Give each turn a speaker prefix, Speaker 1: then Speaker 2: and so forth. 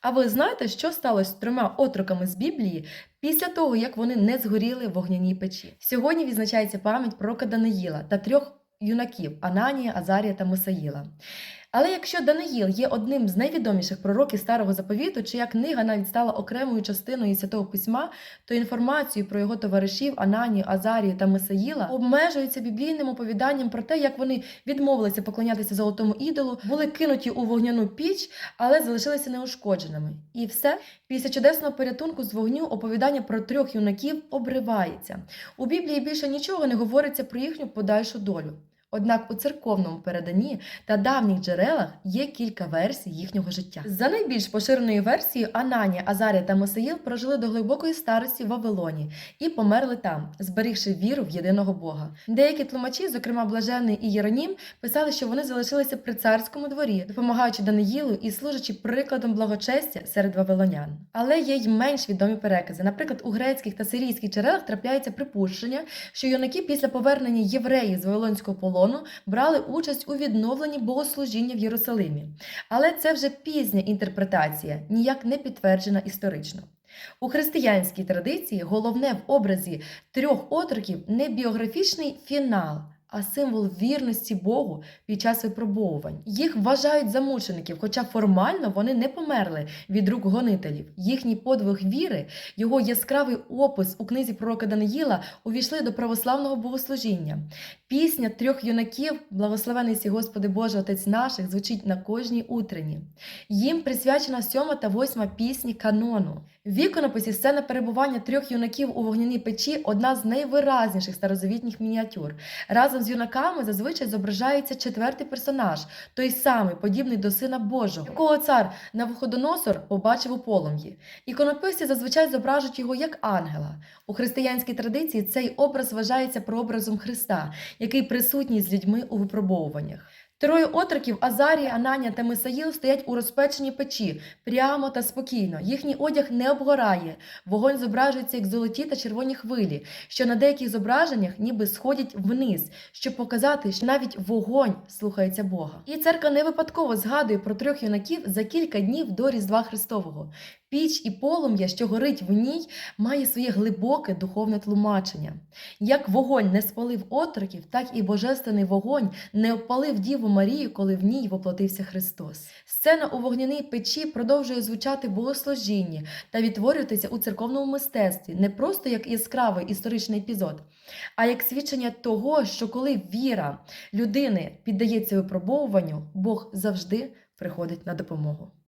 Speaker 1: А ви знаєте, що сталося з трьома отроками з Біблії після того, як вони не згоріли в вогняній печі? Сьогодні відзначається пам'ять пророка Даниїла та трьох юнаків Ананія, Азарія та Мисаїла. Але якщо Даниїл є одним з найвідоміших пророків старого заповіту, чия книга навіть стала окремою частиною святого письма, то інформацію про його товаришів Ананію, Азарію та Мисаїла обмежується біблійним оповіданням про те, як вони відмовилися поклонятися золотому ідолу, були кинуті у вогняну піч, але залишилися неушкодженими. І все після чудесного порятунку з вогню оповідання про трьох юнаків обривається. У Біблії більше нічого не говориться про їхню подальшу долю. Однак у церковному переданні та давніх джерелах є кілька версій їхнього життя. За найбільш поширеною версією, Ананія, Азарія та Мосаїл прожили до глибокої старості в Вавилоні і померли там, зберігши віру в єдиного Бога. Деякі тлумачі, зокрема Блаженний і Єронім, писали, що вони залишилися при царському дворі, допомагаючи Даниїлу і служачи прикладом благочестя серед вавилонян. Але є й менш відомі перекази. Наприклад, у грецьких та сирійських джерелах трапляється припущення, що юнаки після повернення євреїв з Вавилонського полону брали участь у відновленні богослужіння в Єрусалимі. Але це вже пізня інтерпретація, ніяк не підтверджена історично. У християнській традиції головне в образі трьох отроків не біографічний фінал, а символ вірності Богу під час випробовувань. Їх вважають за мучеників, хоча формально вони не померли від рук гонителів. Їхній подвиг віри, його яскравий опис у книзі пророка Даниїла увійшли до православного богослужіння. Пісня трьох юнаків, благословений Господи Боже Отець наших, звучить на кожній утренні. Їм присвячена сьома та восьма пісні канону. В іконописі сцена перебування трьох юнаків у вогняній печі одна з найвиразніших старозавітніх мініатюр. Разом з юнаками зазвичай зображається четвертий персонаж, той самий, подібний до сина Божого, якого цар Навуходоносор побачив у полум'ї. Іконописці зазвичай зображують його як ангела. У християнській традиції цей образ вважається прообразом Христа, який присутній з людьми у випробовуваннях. Троє отроків Азарія, Ананія та Мисаїл стоять у розпеченій печі прямо та спокійно. Їхній одяг не обгорає. Вогонь зображується як золоті та червоні хвилі, що на деяких зображеннях ніби сходять вниз, щоб показати, що навіть вогонь слухається Бога. І церква не випадково згадує про трьох юнаків за кілька днів до Різдва Христового. Піч і полум'я, що горить в ній, має своє глибоке духовне тлумачення. Як вогонь не спалив отроків, так і божественний вогонь не опалив Діву Марію, коли в ній воплотився Христос. Сцена у вогняній печі продовжує звучати богослужінні та відтворюватися у церковному мистецтві не просто як яскравий історичний епізод, а як свідчення того, що коли віра людини піддається випробовуванню, Бог завжди приходить на допомогу.